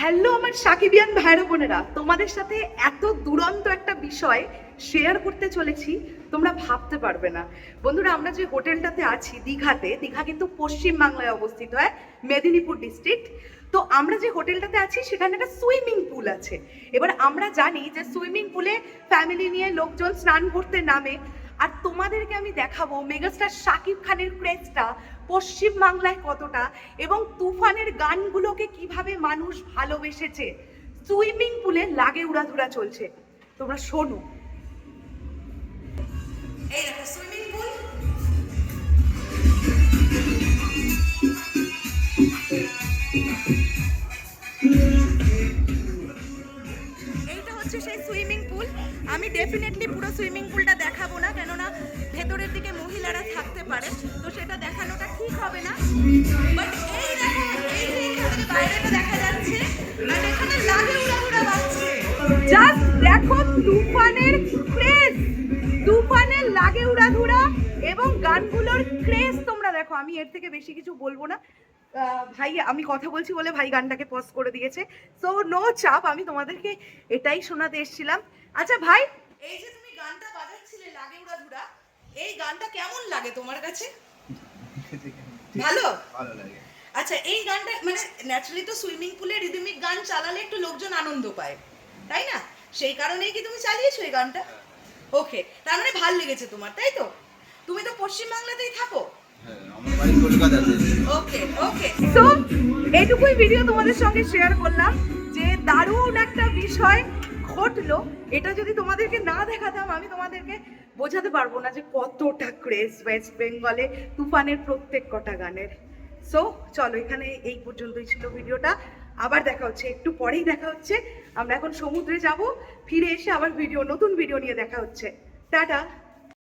Hello আমার সাকিবিয়ান ভাইরা বোনেরা। তোমাদের সাথে এত দুরন্ত একটা বিষয় শেয়ার করতে চলেছি, তোমরা ভাবতে পারবে না। বন্ধুরা, আমরা যে হোটেলটাতে আছি, দীঘাতে, দীঘা কিন্তু পশ্চিম বাংলায় অবস্থিত হয় মেদিনীপুর ডিস্ট্রিক্ট তো আমরা যে হোটেলটাতে আছি, সেখানে একটা সুইমিং পুল আছে। এবার আমরা জানি যে সুইমিং পুলে ফ্যামিলি নিয়ে লোকজন স্নান করতে নামে। আর তোমাদেরকে আমি দেখাবো মেগাস্টার শাকিব খানের ক্রেজটা পশ্চিম বাংলায় কতটা এবং তুফানের গানগুলোকে কীভাবে মানুষ ভালোবেসেছে। সুইমিং পুলে লাগে উড়াধুরা চলছে। তোমরা শোনো। এই সুইমিং পুল হচ্ছে সেই সুইমিং পুল। আমি ডেফিনেটলি পুরো সুইমিং পুলটা দেখাবো না, কেননা ভেতরের দিকে মহিলারা থাকতে পারে, তো সেটা দেখানোটা ঠিক হবে না। বাট দেখো যাচ্ছে আর এখানে দেখো, তুফানের ক্রেজ তুফানের লাগে উড়াধুরা এবং গানগুলোর দেখো আমি এর থেকে বেশি কিছু বলব না। ভাই আমি কথা বলছি বলে ভাই গানটাকে পজ করে দিয়েছে। সো নো চাপ আমি তোমাদেরকে এটাই শোনাতে এসেছিলাম। আচ্ছা ভাই এই যে তুমি গানটা বাজাচ্ছিলে লাগে উড়াধুরা এই গানটা কেমন লাগে তোমার কাছে? ভালো? ভালো লাগে। আচ্ছা এই গানটা মানে ন্যাচারালি তো সুইমিং পুলে রিদমিক গান চালালে একটু লোকজন আনন্দ পায় তাই না? সেই কারণেই কি তুমি চালিয়েছো এই গানটা? ওকে তার মানে ভালো লেগেছে তোমার তাই তো? তুমি তো পশ্চিম বাংলাতেই থাকো হ্যাঁ আমার বাড়ি কলকাতাতে ওকে এইটুকুই ভিডিও তোমাদের সঙ্গে শেয়ার করলাম যে দারুণ একটা বিষয় ঘটলো। এটা যদি তোমাদেরকে না দেখাতাম, আমি তোমাদেরকে বোঝাতে পারব না যে কতটা ক্রেজ ওয়েস্ট বেঙ্গলে তুফানের প্রত্যেক কটা গানের। সো চলো এখানে এই পর্যন্তই ছিল ভিডিওটা আবার দেখা হচ্ছে, একটু পরেই দেখা হচ্ছে। আমরা এখন সমুদ্রে যাব, ফিরে এসে আবার ভিডিও নতুন ভিডিও নিয়ে দেখা হচ্ছে। টাটা।